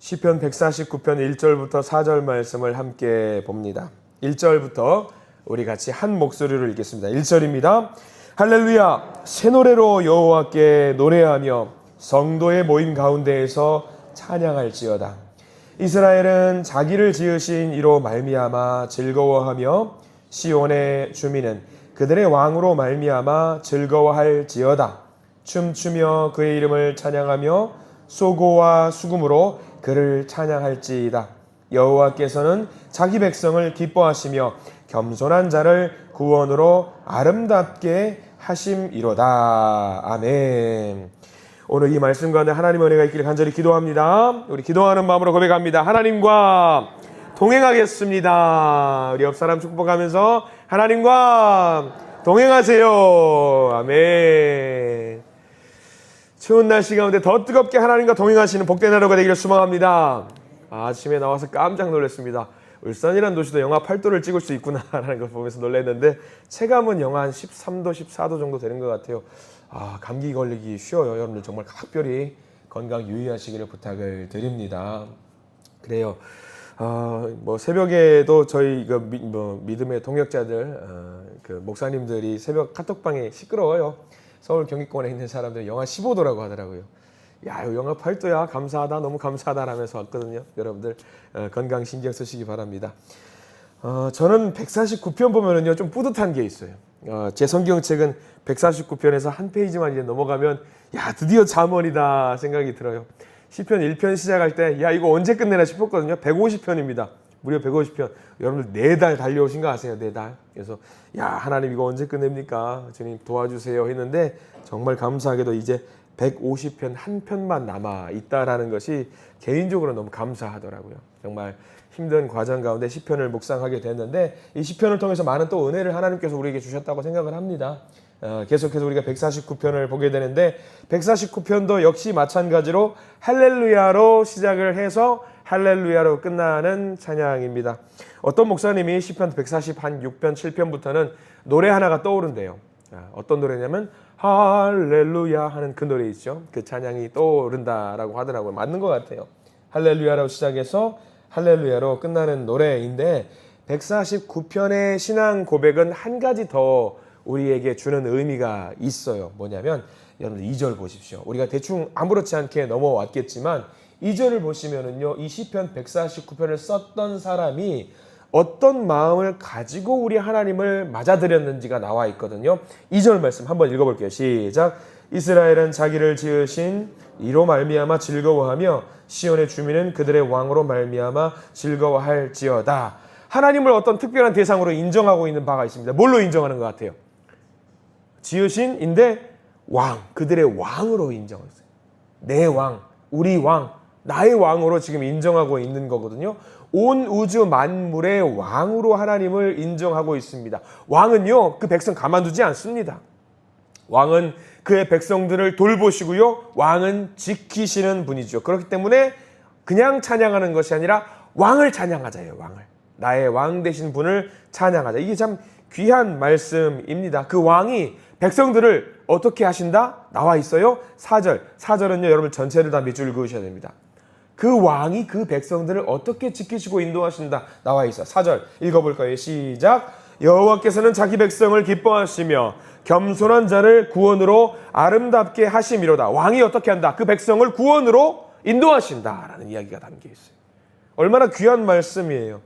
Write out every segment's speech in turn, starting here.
시편 149편 1절부터 4절 말씀을 함께 봅니다. 1절부터 우리 같이 한 목소리로 읽겠습니다. 1절입니다. 할렐루야 새 노래로 여호와께 노래하며 성도의 모임 가운데에서 찬양할지어다. 이스라엘은 자기를 지으신 이로 말미암아 즐거워하며 시온의 주민은 그들의 왕으로 말미암아 즐거워할지어다. 춤추며 그의 이름을 찬양하며 소고와 수금으로 그를 찬양할지이다. 여호와께서는 자기 백성을 기뻐하시며 겸손한 자를 구원으로 아름답게 하심이로다. 아멘. 오늘 이 말씀 가운데 하나님의 은혜가 있기를 간절히 기도합니다. 우리 기도하는 마음으로 고백합니다. 하나님과 동행하겠습니다. 우리 옆 사람 축복하면서 하나님과 동행하세요. 아멘. 추운 날씨 가운데 더 뜨겁게 하나님과 동행하시는 복된 하루가 되기를 소망합니다. 아침에 나와서 깜짝 놀랐습니다. 울산이라는 도시도 영하 8도를 찍을 수 있구나라는 걸 보면서 놀랐는데 체감은 영하 한 13도, 14도 정도 되는 것 같아요. 아 감기 걸리기 쉬워요. 여러분들 정말 각별히 건강 유의하시기를 부탁을 드립니다. 그래요. 어, 뭐 새벽에도 저희 그 미, 뭐 믿음의 동역자들 어, 그 목사님들이 새벽 카톡방에 시끄러워요. 서울 경기권에 있는 사람들 영하 15도라고 하더라고요. 야, 이거 영하 8도야. 감사하다. 너무 감사하다 라면서 왔거든요. 여러분들 어, 건강 신경 쓰시기 바랍니다. 어, 저는 149편 보면은요 좀 뿌듯한 게 있어요. 어, 제 성경책은 149편에서 한 페이지만 이제 넘어가면 야 드디어 잠언이다 생각이 들어요. 시편 1편 시작할 때 야 이거 언제 끝내나 싶었거든요. 150편입니다. 무려 150편. 여러분들 네 달 달려오신 거 아세요? 네 달. 그래서 야 하나님 이거 언제 끝냅니까? 주님 도와주세요 했는데 정말 감사하게도 이제 150편 한 편만 남아 있다라는 것이 개인적으로 너무 감사하더라고요. 정말 힘든 과정 가운데 시편을 묵상하게 됐는데 이 시편을 통해서 많은 또 은혜를 하나님께서 우리에게 주셨다고 생각을 합니다. 어, 계속해서 우리가 149편을 보게 되는데 149편도 역시 마찬가지로 할렐루야로 시작을 해서 할렐루야로 끝나는 찬양입니다. 어떤 목사님이 시편 140 한 6편 7편부터는 노래 하나가 떠오른대요. 아, 어떤 노래냐면 할렐루야 하는 그 노래 있죠. 그 찬양이 떠오른다라고 하더라고요. 맞는 것 같아요. 할렐루야로 시작해서 할렐루야로 끝나는 노래인데 149편의 신앙 고백은 한 가지 더 우리에게 주는 의미가 있어요. 뭐냐면 여러분 2절 보십시오. 우리가 대충 아무렇지 않게 넘어왔겠지만 2절을 보시면은요. 이 시편 149편을 썼던 사람이 어떤 마음을 가지고 우리 하나님을 맞아들였는지가 나와 있거든요. 2절 말씀 한번 읽어볼게요. 시작. 이스라엘은 자기를 지으신 이로 말미암아 즐거워하며 시온의 주민은 그들의 왕으로 말미암아 즐거워할지어다. 하나님을 어떤 특별한 대상으로 인정하고 있는 바가 있습니다. 뭘로 인정하는 것 같아요? 지으신인데 왕, 그들의 왕으로 인정했어요. 내 왕, 우리 왕, 나의 왕으로 지금 인정하고 있는 거거든요. 온 우주 만물의 왕으로 하나님을 인정하고 있습니다. 왕은요, 그 백성 가만두지 않습니다. 왕은 그의 백성들을 돌보시고요. 왕은 지키시는 분이죠. 그렇기 때문에 그냥 찬양하는 것이 아니라 왕을 찬양하자예요. 왕을. 나의 왕 되신 분을 찬양하자. 이게 참 귀한 말씀입니다. 그 왕이 백성들을 어떻게 하신다? 나와 있어요. 4절. 4절은요. 여러분 전체를 다 밑줄 그으셔야 됩니다. 그 왕이 그 백성들을 어떻게 지키시고 인도하신다 나와 있어. 4절 읽어볼까요? 시작. 여호와께서는 자기 백성을 기뻐하시며 겸손한 자를 구원으로 아름답게 하심이로다. 왕이 어떻게 한다? 그 백성을 구원으로 인도하신다라는 이야기가 담겨 있어요. 얼마나 귀한 말씀이에요.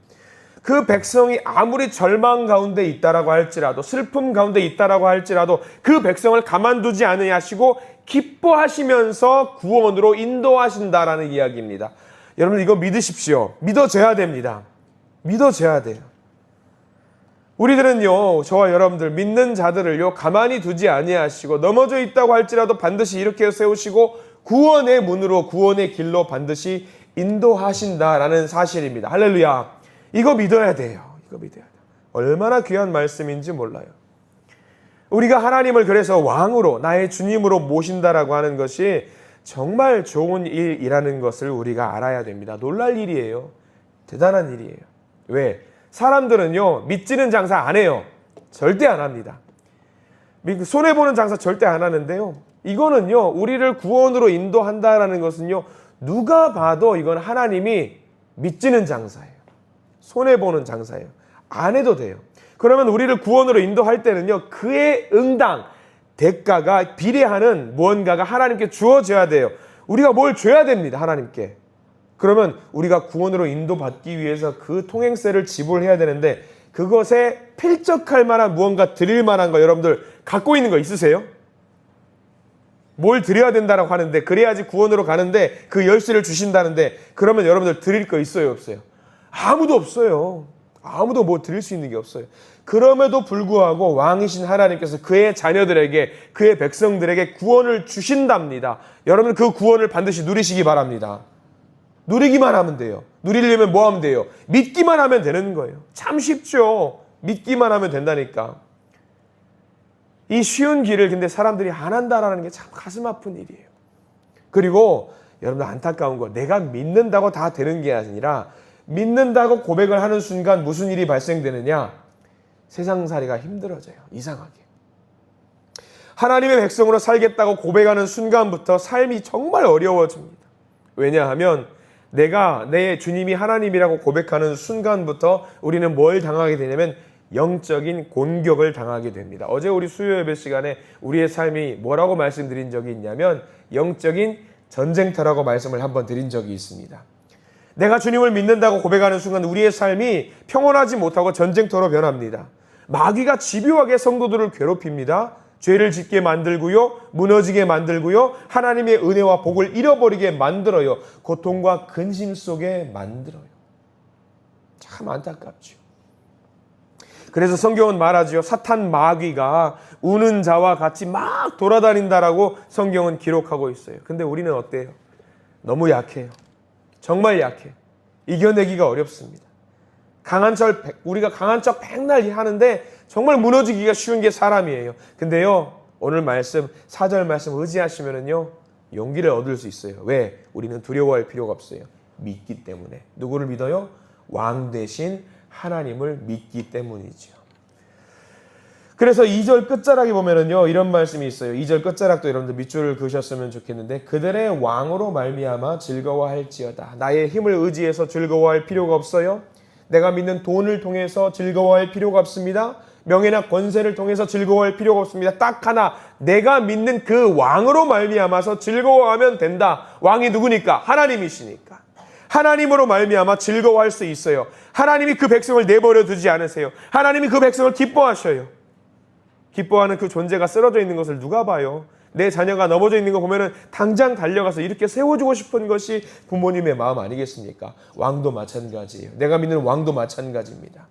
그 백성이 아무리 절망 가운데 있다라고 할지라도 슬픔 가운데 있다라고 할지라도 그 백성을 가만두지 않으시고 기뻐하시면서 구원으로 인도하신다라는 이야기입니다. 여러분 이거 믿으십시오. 믿어져야 됩니다. 믿어져야 돼요. 우리들은요, 저와 여러분들 믿는 자들을요 가만히 두지 아니하시고 넘어져 있다고 할지라도 반드시 이렇게 세우시고 구원의 문으로 구원의 길로 반드시 인도하신다라는 사실입니다. 할렐루야. 이거 믿어야 돼요. 이거 믿어야 돼요. 얼마나 귀한 말씀인지 몰라요. 우리가 하나님을 그래서 왕으로 나의 주님으로 모신다라고 하는 것이 정말 좋은 일이라는 것을 우리가 알아야 됩니다. 놀랄 일이에요. 대단한 일이에요. 왜? 사람들은요, 믿지는 장사 안 해요. 절대 안 합니다. 손해보는 장사 절대 안 하는데요. 이거는요, 우리를 구원으로 인도한다라는 것은요, 누가 봐도 이건 하나님이 믿지는 장사예요. 손해보는 장사예요. 안 해도 돼요. 그러면 우리를 구원으로 인도할 때는요, 그의 응당, 대가가 비례하는 무언가가 하나님께 주어져야 돼요. 우리가 뭘 줘야 됩니다, 하나님께. 그러면 우리가 구원으로 인도받기 위해서 그 통행세를 지불해야 되는데 그것에 필적할 만한 무언가 드릴 만한 거 여러분들 갖고 있는 거 있으세요? 뭘 드려야 된다라고 하는데 그래야지 구원으로 가는데 그 열쇠를 주신다는데 그러면 여러분들 드릴 거 있어요 없어요? 아무도 없어요. 아무도 뭐 드릴 수 있는 게 없어요. 그럼에도 불구하고 왕이신 하나님께서 그의 자녀들에게 그의 백성들에게 구원을 주신답니다. 여러분 그 구원을 반드시 누리시기 바랍니다. 누리기만 하면 돼요. 누리려면 뭐 하면 돼요? 믿기만 하면 되는 거예요. 참 쉽죠. 믿기만 하면 된다니까. 이 쉬운 길을 근데 사람들이 안 한다라는 게 참 가슴 아픈 일이에요. 그리고 여러분들 안타까운 거 내가 믿는다고 다 되는 게 아니라 믿는다고 고백을 하는 순간 무슨 일이 발생되느냐? 세상살이가 힘들어져요. 이상하게. 하나님의 백성으로 살겠다고 고백하는 순간부터 삶이 정말 어려워집니다. 왜냐하면 내가 내 주님이 하나님이라고 고백하는 순간부터 우리는 뭘 당하게 되냐면 영적인 공격을 당하게 됩니다. 어제 우리 수요 예배 시간에 우리의 삶이 뭐라고 말씀드린 적이 있냐면 영적인 전쟁터라고 말씀을 한번 드린 적이 있습니다. 내가 주님을 믿는다고 고백하는 순간 우리의 삶이 평온하지 못하고 전쟁터로 변합니다. 마귀가 집요하게 성도들을 괴롭힙니다. 죄를 짓게 만들고요, 무너지게 만들고요, 하나님의 은혜와 복을 잃어버리게 만들어요. 고통과 근심 속에 만들어요. 참 안타깝죠. 그래서 성경은 말하지요. 사탄 마귀가 우는 자와 같이 막 돌아다닌다라고 성경은 기록하고 있어요. 근데 우리는 어때요? 너무 약해요. 정말 약해. 이겨내기가 어렵습니다. 강한 척 우리가 강한 척 백날 하는데 정말 무너지기가 쉬운 게 사람이에요. 근데요 오늘 말씀 사절 말씀 의지하시면은요 용기를 얻을 수 있어요. 왜? 우리는 두려워할 필요가 없어요. 믿기 때문에 누구를 믿어요? 왕 대신 하나님을 믿기 때문이죠. 그래서 2절 끝자락에 보면은요 이런 말씀이 있어요. 2절 끝자락도 여러분들 밑줄을 그으셨으면 좋겠는데 그들의 왕으로 말미암아 즐거워할지어다. 나의 힘을 의지해서 즐거워할 필요가 없어요. 내가 믿는 돈을 통해서 즐거워할 필요가 없습니다. 명예나 권세를 통해서 즐거워할 필요가 없습니다. 딱 하나 내가 믿는 그 왕으로 말미암아서 즐거워하면 된다. 왕이 누구니까? 하나님이시니까. 하나님으로 말미암아 즐거워할 수 있어요. 하나님이 그 백성을 내버려 두지 않으세요. 하나님이 그 백성을 기뻐하셔요. 기뻐하는 그 존재가 쓰러져 있는 것을 누가 봐요? 내 자녀가 넘어져 있는 거 보면은 당장 달려가서 이렇게 세워주고 싶은 것이 부모님의 마음 아니겠습니까? 왕도 마찬가지예요. 내가 믿는 왕도 마찬가지입니다.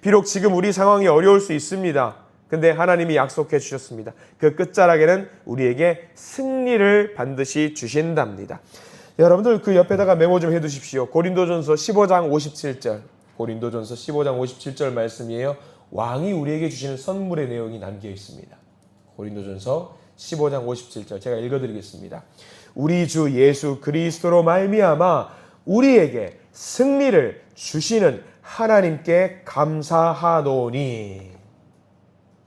비록 지금 우리 상황이 어려울 수 있습니다. 근데 하나님이 약속해 주셨습니다. 그 끝자락에는 우리에게 승리를 반드시 주신답니다. 여러분들 그 옆에다가 메모 좀 해 두십시오. 고린도전서 15장 57절. 고린도전서 15장 57절 말씀이에요. 왕이 우리에게 주시는 선물의 내용이 남겨 있습니다. 고린도전서 15장 57절 제가 읽어 드리겠습니다. 우리 주 예수 그리스도로 말미암아 우리에게 승리를 주시는 하나님께 감사하노니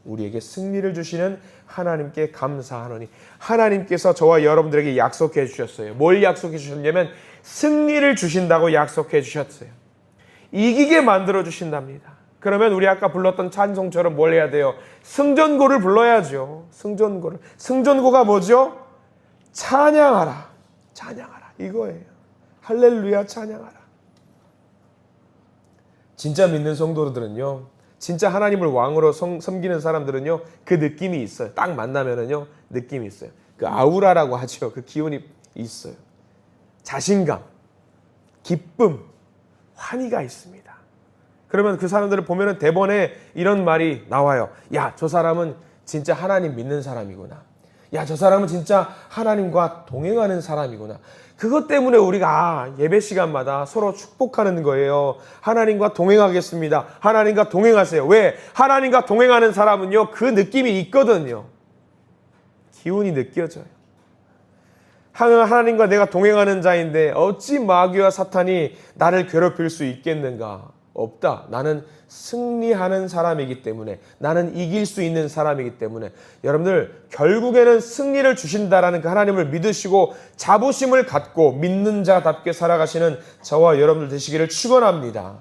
우리에게 승리를 주시는 하나님께 감사하노니 하나님께서 저와 여러분들에게 약속해 주셨어요. 뭘 약속해 주셨냐면 승리를 주신다고 약속해 주셨어요. 이기게 만들어 주신답니다. 그러면 우리 아까 불렀던 찬송처럼 뭘 해야 돼요? 승전고를 불러야죠. 승전고를. 승전고가 뭐죠? 찬양하라. 찬양하라. 이거예요. 할렐루야 찬양하라. 진짜 믿는 성도들은요. 진짜 하나님을 왕으로 성, 섬기는 사람들은요. 그 느낌이 있어요. 딱 만나면은요. 느낌이 있어요. 그 아우라라고 하죠. 그 기운이 있어요. 자신감, 기쁨, 환희가 있습니다. 그러면 그 사람들을 보면은 대번에 이런 말이 나와요. 야, 저 사람은 진짜 하나님 믿는 사람이구나. 야, 저 사람은 진짜 하나님과 동행하는 사람이구나. 그것 때문에 우리가 아, 예배 시간마다 서로 축복하는 거예요. 하나님과 동행하겠습니다. 하나님과 동행하세요. 왜? 하나님과 동행하는 사람은요, 그 느낌이 있거든요. 기운이 느껴져요. 하나님과 내가 동행하는 자인데 어찌 마귀와 사탄이 나를 괴롭힐 수 있겠는가? 없다. 나는 승리하는 사람이기 때문에 나는 이길 수 있는 사람이기 때문에 여러분들 결국에는 승리를 주신다라는 그 하나님을 믿으시고 자부심을 갖고 믿는 자답게 살아가시는 저와 여러분들 되시기를 축원합니다.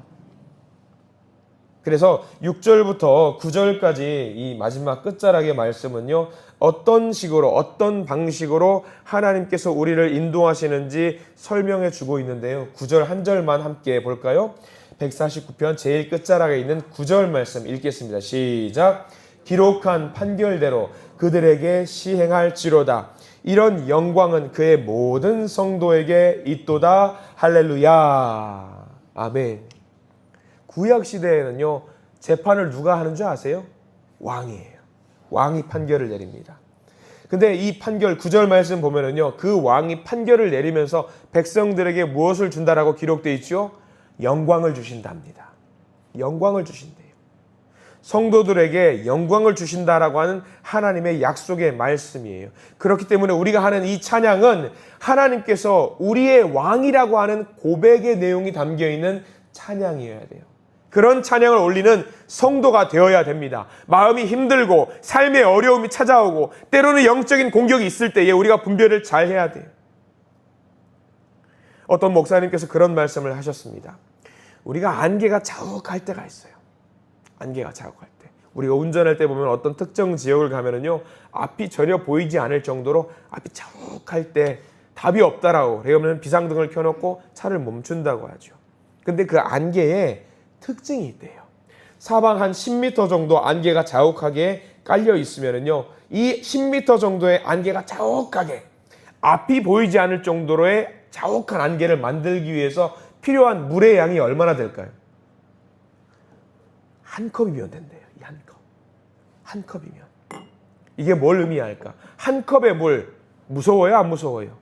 그래서 6절부터 9절까지 이 마지막 끝자락의 말씀은요. 어떤 식으로 어떤 방식으로 하나님께서 우리를 인도하시는지 설명해 주고 있는데요. 9절 한 절만 함께 볼까요? 149편 제일 끝자락에 있는 9절 말씀 읽겠습니다. 시작. 기록한 판결대로 그들에게 시행할지로다. 이런 영광은 그의 모든 성도에게 있도다. 할렐루야. 아멘. 구약 시대에는요 재판을 누가 하는 줄 아세요? 왕이에요. 왕이 판결을 내립니다. 근데 이 판결 구절 말씀 보면은요 그 왕이 판결을 내리면서 백성들에게 무엇을 준다라고 기록돼 있죠? 영광을 주신답니다. 영광을 주신대요. 성도들에게 영광을 주신다라고 하는 하나님의 약속의 말씀이에요. 그렇기 때문에 우리가 하는 이 찬양은 하나님께서 우리의 왕이라고 하는 고백의 내용이 담겨 있는 찬양이어야 돼요. 그런 찬양을 올리는 성도가 되어야 됩니다. 마음이 힘들고 삶의 어려움이 찾아오고 때로는 영적인 공격이 있을 때에 우리가 분별을 잘 해야 돼요. 어떤 목사님께서 그런 말씀을 하셨습니다. 우리가 안개가 자욱할 때가 있어요. 안개가 자욱할 때. 우리가 운전할 때 보면 어떤 특정 지역을 가면은요, 앞이 전혀 보이지 않을 정도로 앞이 자욱할 때 답이 없다라고, 그러면 비상등을 켜놓고 차를 멈춘다고 하죠. 근데 그 안개에 특징이 있대요. 사방 한 10m 정도 안개가 자욱하게 깔려 있으면은요, 이 10m 정도의 안개가 자욱하게 앞이 보이지 않을 정도로의 자욱한 안개를 만들기 위해서 필요한 물의 양이 얼마나 될까요? 한 컵이면 된대요. 이 한 컵. 한 컵이면. 이게 뭘 의미할까? 한 컵의 물 무서워요? 안 무서워요?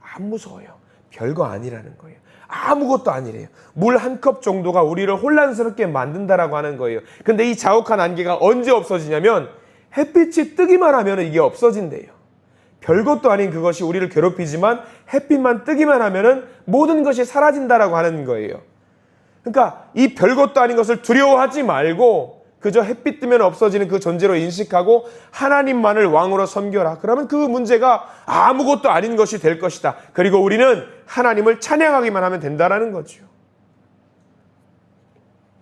안 무서워요. 별거 아니라는 거예요. 아무것도 아니래요. 물 한 컵 정도가 우리를 혼란스럽게 만든다라고 하는 거예요. 근데 이 자욱한 안개가 언제 없어지냐면 햇빛이 뜨기만 하면 이게 없어진대요. 별것도 아닌 그것이 우리를 괴롭히지만 햇빛만 뜨기만 하면은 모든 것이 사라진다라고 하는 거예요. 그러니까 이 별것도 아닌 것을 두려워하지 말고 그저 햇빛 뜨면 없어지는 그 존재로 인식하고 하나님만을 왕으로 섬겨라. 그러면 그 문제가 아무것도 아닌 것이 될 것이다. 그리고 우리는 하나님을 찬양하기만 하면 된다라는 거죠.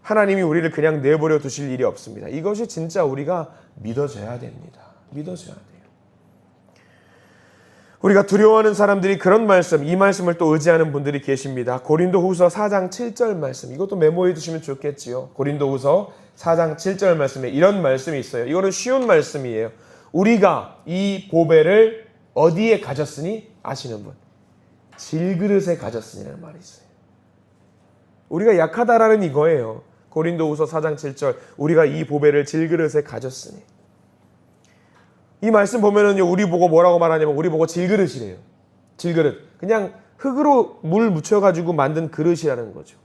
하나님이 우리를 그냥 내버려 두실 일이 없습니다. 이것이 진짜 우리가 믿어져야 됩니다. 믿어져야 돼요. 우리가 두려워하는 사람들이 그런 말씀, 이 말씀을 또 의지하는 분들이 계십니다. 고린도 후서 4장 7절 말씀. 이것도 메모해 두시면 좋겠지요. 고린도 후서 4장 7절 말씀에 이런 말씀이 있어요. 이거는 쉬운 말씀이에요. 우리가 이 보배를 어디에 가졌으니 아시는 분. 질그릇에 가졌으니라는 말이 있어요. 우리가 약하다라는 이거예요. 고린도 후서 4장 7절. 우리가 이 보배를 질그릇에 가졌으니. 이 말씀 보면은요, 우리 보고 뭐라고 말하냐면, 우리 보고 질그릇이래요. 질그릇. 그냥 흙으로 물 묻혀가지고 만든 그릇이라는 거죠.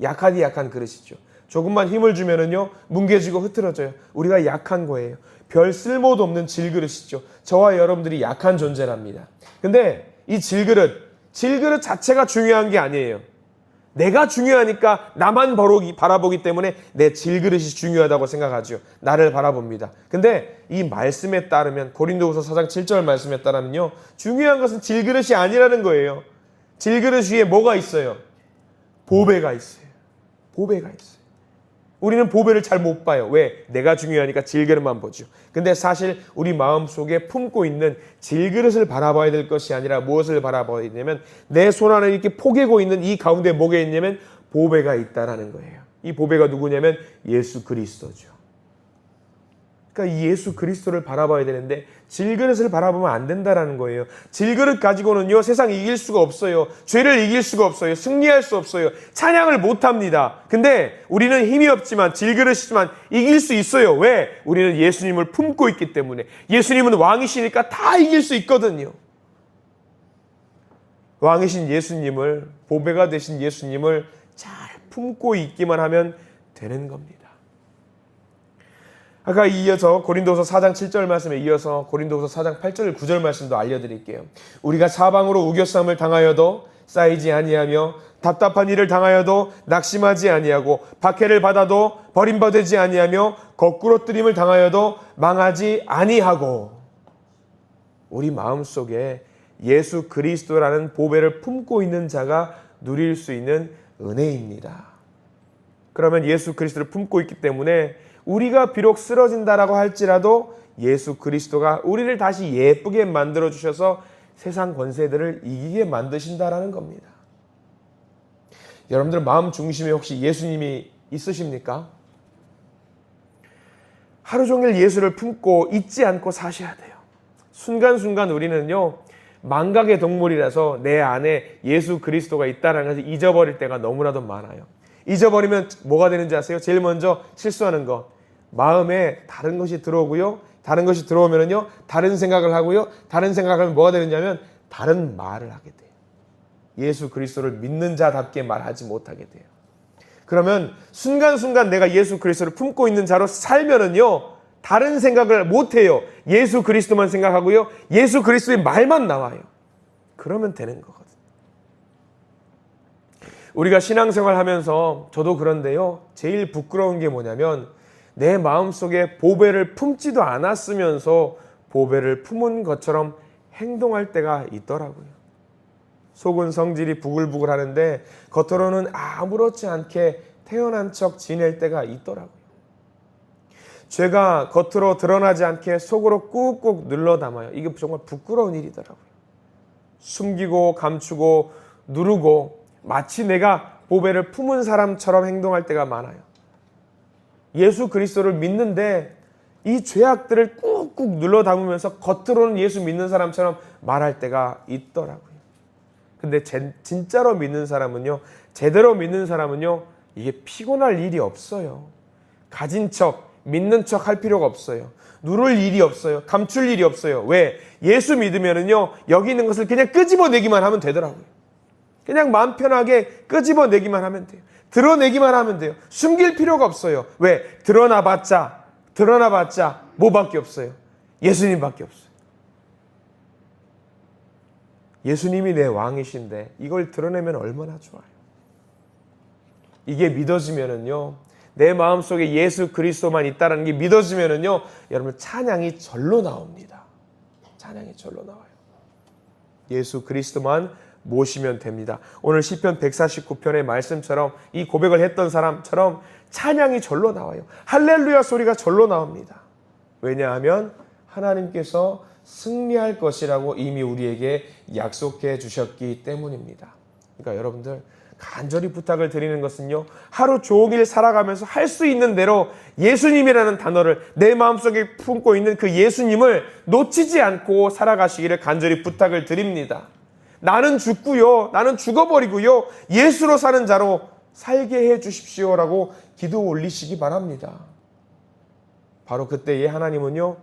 약하디 약한 그릇이죠. 조금만 힘을 주면은요, 뭉개지고 흐트러져요. 우리가 약한 거예요. 별 쓸모도 없는 질그릇이죠. 저와 여러분들이 약한 존재랍니다. 근데 이 질그릇, 질그릇 자체가 중요한 게 아니에요. 내가 중요하니까 나만 바라보기, 때문에 내 질그릇이 중요하다고 생각하죠. 나를 바라봅니다. 근데 이 말씀에 따르면 고린도후서 4장 7절 말씀에 따르면요. 중요한 것은 질그릇이 아니라는 거예요. 질그릇 위에 뭐가 있어요? 보배가 있어요. 보배가 있어요. 우리는 보배를 잘 못 봐요. 왜? 내가 중요하니까 질그릇만 보죠. 근데 사실 우리 마음 속에 품고 있는 질그릇을 바라봐야 될 것이 아니라 무엇을 바라봐야 되냐면 내 손 안에 이렇게 포개고 있는 이 가운데 뭐가 있냐면 보배가 있다라는 거예요. 이 보배가 누구냐면 예수 그리스도죠. 그러니까 이 예수 그리스도를 바라봐야 되는데 질그릇을 바라보면 안 된다라는 거예요. 질그릇 가지고는요 세상 이길 수가 없어요. 죄를 이길 수가 없어요. 승리할 수 없어요. 찬양을 못 합니다. 근데 우리는 힘이 없지만 질그릇이지만 이길 수 있어요. 왜? 우리는 예수님을 품고 있기 때문에 예수님은 왕이시니까 다 이길 수 있거든요. 왕이신 예수님을 보배가 되신 예수님을 잘 품고 있기만 하면 되는 겁니다. 아까 이어서 고린도서 4장 7절 말씀에 이어서 고린도서 4장 8절 9절 말씀도 알려드릴게요. 우리가 사방으로 우겨쌈을 당하여도 쌓이지 아니하며 답답한 일을 당하여도 낙심하지 아니하고 박해를 받아도 버림받지 아니하며 거꾸로 뜨림을 당하여도 망하지 아니하고 우리 마음속에 예수 그리스도라는 보배를 품고 있는 자가 누릴 수 있는 은혜입니다. 그러면 예수 그리스도를 품고 있기 때문에 우리가 비록 쓰러진다라고 할지라도 예수 그리스도가 우리를 다시 예쁘게 만들어 주셔서 세상 권세들을 이기게 만드신다라는 겁니다. 여러분들 마음 중심에 혹시 예수님이 있으십니까? 하루 종일 예수를 품고 잊지 않고 사셔야 돼요. 순간순간 우리는요, 망각의 동물이라서 내 안에 예수 그리스도가 있다는 것을 잊어버릴 때가 너무나도 많아요. 잊어버리면 뭐가 되는지 아세요? 제일 먼저 실수하는 것. 마음에 다른 것이 들어오고요. 다른 것이 들어오면은요, 다른 생각을 하고요. 다른 생각하면 뭐가 되느냐면 다른 말을 하게 돼요. 예수 그리스도를 믿는 자답게 말하지 못하게 돼요. 그러면 순간순간 내가 예수 그리스도를 품고 있는 자로 살면은요, 다른 생각을 못 해요. 예수 그리스도만 생각하고요. 예수 그리스도의 말만 나와요. 그러면 되는 거거든요. 우리가 신앙생활 하면서 저도 그런데요. 제일 부끄러운 게 뭐냐면 내 마음속에 보배를 품지도 않았으면서 보배를 품은 것처럼 행동할 때가 있더라고요. 속은 성질이 부글부글 하는데 겉으로는 아무렇지 않게 태어난 척 지낼 때가 있더라고요. 죄가 겉으로 드러나지 않게 속으로 꾹꾹 눌러 담아요. 이게 정말 부끄러운 일이더라고요. 숨기고 감추고 누르고 마치 내가 보배를 품은 사람처럼 행동할 때가 많아요. 예수 그리스도를 믿는데 이 죄악들을 꾹꾹 눌러 담으면서 겉으로는 예수 믿는 사람처럼 말할 때가 있더라고요. 근데 제, 진짜로 믿는 사람은요, 제대로 믿는 사람은요, 이게 피곤할 일이 없어요. 가진 척, 믿는 척 할 필요가 없어요. 누를 일이 없어요. 감출 일이 없어요. 왜? 예수 믿으면은요, 여기 있는 것을 그냥 끄집어내기만 하면 되더라고요. 그냥 마음 편하게 끄집어내기만 하면 돼요. 드러내기만 하면 돼요. 숨길 필요가 없어요. 왜? 드러나봤자, 드러나봤자 뭐밖에 없어요. 예수님밖에 없어요. 예수님이 내 왕이신데 이걸 드러내면 얼마나 좋아요. 이게 믿어지면은요. 내 마음속에 예수 그리스도만 있다는 게 믿어지면은요. 여러분 찬양이 절로 나옵니다. 찬양이 절로 나와요. 예수 그리스도만 모시면 됩니다. 오늘 시편 149편의 말씀처럼 이 고백을 했던 사람처럼 찬양이 절로 나와요. 할렐루야 소리가 절로 나옵니다. 왜냐하면 하나님께서 승리할 것이라고 이미 우리에게 약속해 주셨기 때문입니다. 그러니까 여러분들 간절히 부탁을 드리는 것은요. 하루 종일 살아가면서 할 수 있는 대로 예수님이라는 단어를 내 마음속에 품고 있는 그 예수님을 놓치지 않고 살아가시기를 간절히 부탁을 드립니다. 나는 죽고요. 나는 죽어버리고요. 예수로 사는 자로 살게 해 주십시오라고 기도 올리시기 바랍니다. 바로 그때에 하나님은요.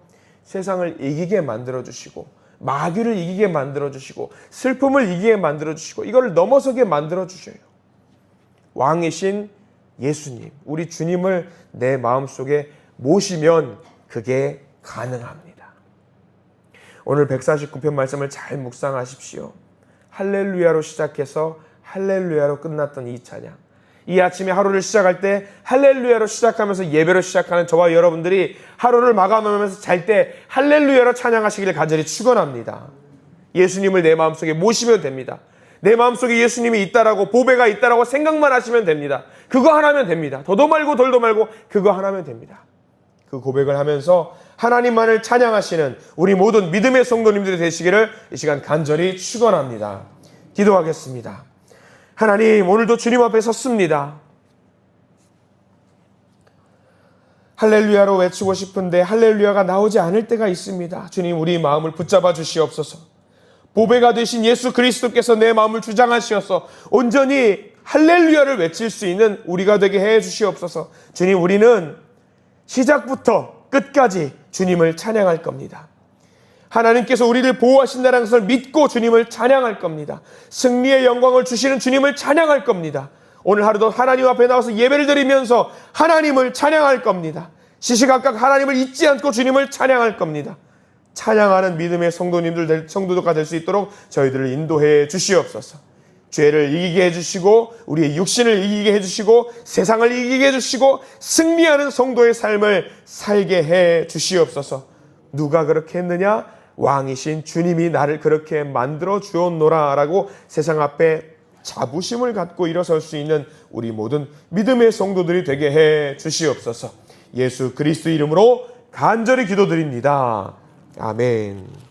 세상을 이기게 만들어 주시고 마귀를 이기게 만들어 주시고 슬픔을 이기게 만들어 주시고 이걸 넘어서게 만들어 주셔요. 왕이신 예수님, 우리 주님을 내 마음속에 모시면 그게 가능합니다. 오늘 149편 말씀을 잘 묵상하십시오. 할렐루야로 시작해서 할렐루야로 끝났던 이 찬양. 이 아침에 하루를 시작할 때 할렐루야로 시작하면서 예배로 시작하는 저와 여러분들이 하루를 마감하면서 잘 때 할렐루야로 찬양하시기를 간절히 축원합니다. 예수님을 내 마음속에 모시면 됩니다. 내 마음속에 예수님이 있다라고 보배가 있다라고 생각만 하시면 됩니다. 그거 하나면 됩니다. 더도 말고 덜도 말고 그거 하나면 됩니다. 그 고백을 하면서 하나님만을 찬양하시는 우리 모든 믿음의 성도님들이 되시기를 이 시간 간절히 축원합니다. 기도하겠습니다. 하나님 오늘도 주님 앞에 섰습니다. 할렐루야로 외치고 싶은데 할렐루야가 나오지 않을 때가 있습니다. 주님 우리 마음을 붙잡아 주시옵소서. 보배가 되신 예수 그리스도께서 내 마음을 주장하시어서 온전히 할렐루야를 외칠 수 있는 우리가 되게 해 주시옵소서. 주님 우리는 시작부터 끝까지 주님을 찬양할 겁니다. 하나님께서 우리를 보호하신다는 것을 믿고 주님을 찬양할 겁니다. 승리의 영광을 주시는 주님을 찬양할 겁니다. 오늘 하루도 하나님 앞에 나와서 예배를 드리면서 하나님을 찬양할 겁니다. 시시각각 하나님을 잊지 않고 주님을 찬양할 겁니다. 찬양하는 믿음의 성도님들, 성도가 될 수 있도록 저희들을 인도해 주시옵소서. 죄를 이기게 해주시고 우리의 육신을 이기게 해주시고 세상을 이기게 해주시고 승리하는 성도의 삶을 살게 해 주시옵소서. 누가 그렇게 했느냐? 왕이신 주님이 나를 그렇게 만들어 주었노라라고 세상 앞에 자부심을 갖고 일어설 수 있는 우리 모든 믿음의 성도들이 되게 해 주시옵소서. 예수 그리스도 이름으로 간절히 기도드립니다. 아멘.